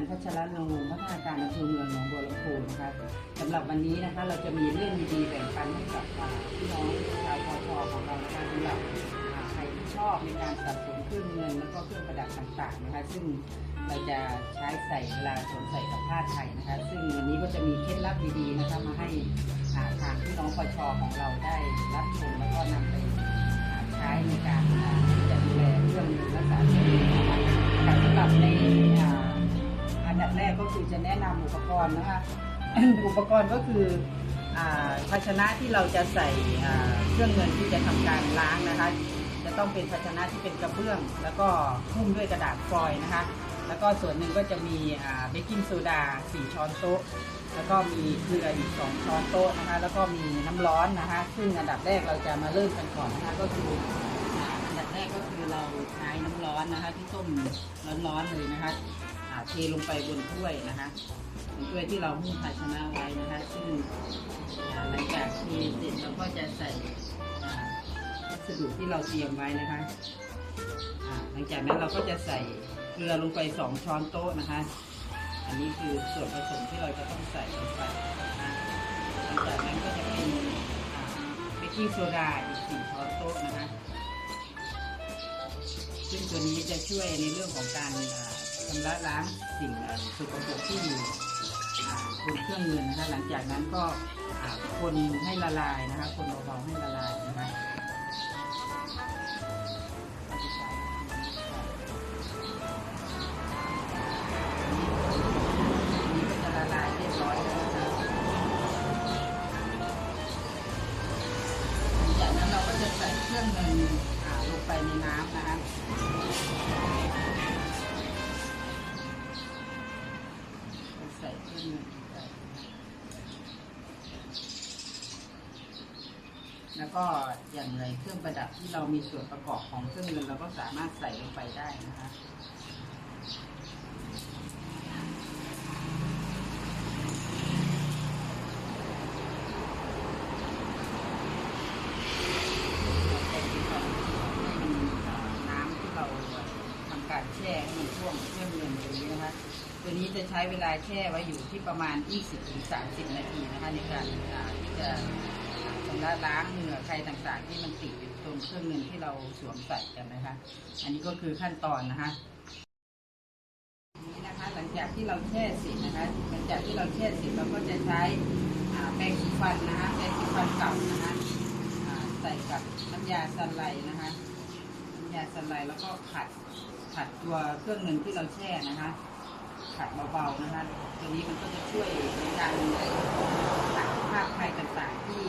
นพัชรนงค์พัฒนาการอำเภอเมืองหนองบัวลำพูนะคะสำหรับวันนี้นะคะเราจะมีเรื่องดีๆแบ่งปันให้กับพี่น้องชาวพอชอของเรานะคะสำหรับอ่าใครที่ชอบในการสะสมเครื่องเงินแล้วก็เครื่องประดับต่างๆนะคะซึ่งเราจะใช้ใส่เวลาสวมใส่กับผ้าไทยนะคะ ซึ่งวันนี้ก็จะมีเคล็ดลับดีๆนะคะมาให้อ่าทางพี่น้องพอชอของเราได้รับชมแล้วก็นำไปใช้ในการ รณ์นะคะ อุปกรณ์ก็คือภาชนะที่เราจะใส่เครื่องเงินที่จะทำการล้างนะคะ จะต้องเป็นภาชนะที่เป็นกระเบื้อง แล้วก็หุ้มด้วยกระดาษฟอยล์นะคะ แล้วก็ส่วนหนึ่งก็จะมีเบกกิ้งโซดา 4 ช้อนโต๊ะ แล้วก็มีเกลืออีก 2 ช้อนโต๊ะนะคะ แล้วก็มีน้ำร้อนนะคะ ซึ่งอันดับแรกเราจะมาเริ่มกันก่อนนะคะก็คืออันดับแรกก็คือเราใช้น้ำร้อนนะคะ ที่ต้มร้อนๆเลยนะคะ เทลงไปบนถ้วยนะคะบนถ้วยที่เราหุ้มภาชนะไว้นะคะ ซึ่งหลังจากเทเสร็จเราก็จะใส่วัสดุที่เราเตรียมไว้นะคะหลังจากนั้นเราก็จะใส่เกลือลงไป2ช้อนโต๊ะนะคะ อันนี้คือส่วนผสมที่เราจะต้องใส่ลงไปหลังจากนั้นก็จะเป็นเบกกิ้งโซดาอีก4ช้อนโต๊ะนะคะ ซึ่งตัวนี้จะช่วยในเรื่องของการ ชำระล้างสิ่งอ่าสกปรกที่อยู่บนเครื่องเงินนะคะหลังจากนั้นก็คนให้ละลายนะคะคนเบาๆให้ละลายนะคะจะละลายเรียบร้อยแล้วนะครับหลังจากนั้นเราก็จะใส่เครื่องเงินลงไปในน้ำนะคะ แล้วก็อย่างไรเครื่องประดับที่เรามีส่วนประกอบของเครื่องเงินเราก็สามารถใส่ลงไปได้นะคะน้ำที่เราทำการแช่ในท่วมเครื่องเงินตัวนี้นะคะตัวนี้จะใช้เวลาแช่ไว้อยู่ที่ประมาณ 20-30 นาทีนะคะในการที่จะ ชำระล้างเหงื่อใครต่างๆ ที่มันติดอยู่ตรงเครื่องเงินที่เราสวมใส่กันนะคะ อันนี้ก็คือขั้นตอนนะคะนี้นะคะ หลังจากที่เราแช่เสร็จนะคะหลังจากที่เราแช่เสร็จเราก็จะใช้แปรงสีฟันนะคะแปรงสีฟันเก่านะคะใส่กับน้ำยาสไลด์นะคะน้ำยาสไลด์แล้วก็ขัดขัดตัวเครื่องเงินที่เราแช่นะคะ ขัดเบาๆนะคะตัวนี้มันก็จะช่วยในการขัดคราบใครต่างๆที่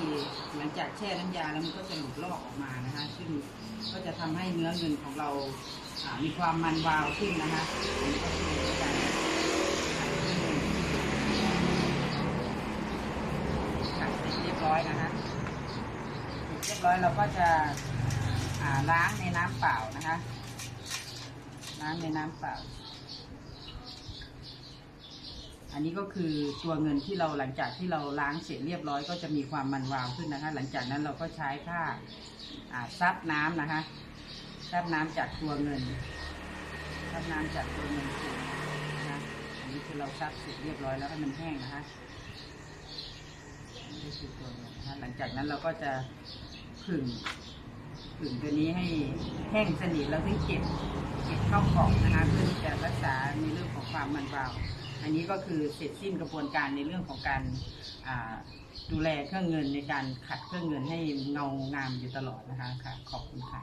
หลังจากแช่น้ำยาแล้วมันก็จะหลุดลอกออกมานะคะซึ่งก็จะทำให้เนื้อเงินของเรามีความมันวาวขึ้นนะคะอันนี้ก็คือการขัดเครื่องเงินขัดเสร็จเรียบร้อยนะคะเรียบร้อยเราก็จะล้างในน้ำเปล่านะคะ ล้างในน้ำเปล่า อันนี้ก็คือตัวเงินที่เราหลังจากที่เราล้างเสร็จเรียบร้อย ก็จะมีความมันวาวขึ้นนะคะ หลังจากนั้นเราก็ใช้ผ้าอ่าซับน้ำนะคะ ซับน้ำจากตัวเงิน ซับน้ำจากตัวเงินเสร็จนะคะอันนี้คือเราซับเสร็จเรียบร้อยแล้วให้มันแห้งนะคะนี่คือตัวเงินนะคะหลังจากนั้นเราก็จะผึ่งผึ่งตัวนี้ให้แห้งสนิทแล้วถึงเก็บเก็บเข้ากล่องนะคะเพื่อที่จะรักษาในเรื่องของความมันวาว อันนี้ก็คือเสร็จสิ้นกระบวนการในเรื่องของการดูแลเครื่องเงินในการขัดเครื่องเงินให้เงางามอยู่ตลอดนะคะค่ะขอบคุณค่ะ